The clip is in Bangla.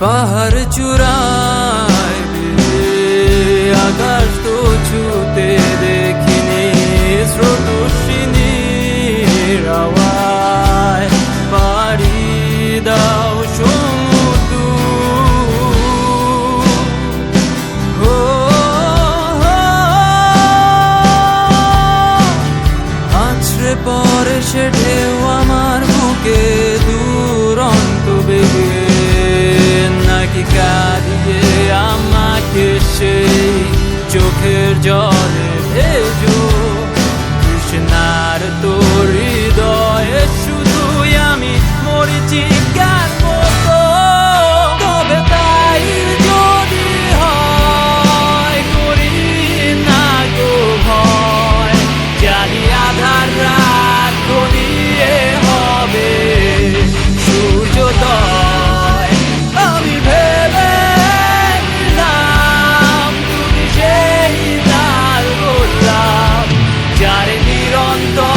পাহাড় চূড়ায় আকাশ তো ছুতে দেখিনি, স্রোতস্বিনী রাওয়ায়। বাড়ি দাও সমুদ্র ও আছড়ে পরে সে ঢেউ জলে ভেজো কৃষ্ণার তোর হৃদয়ে শুধু আমি মরিচিকা pronto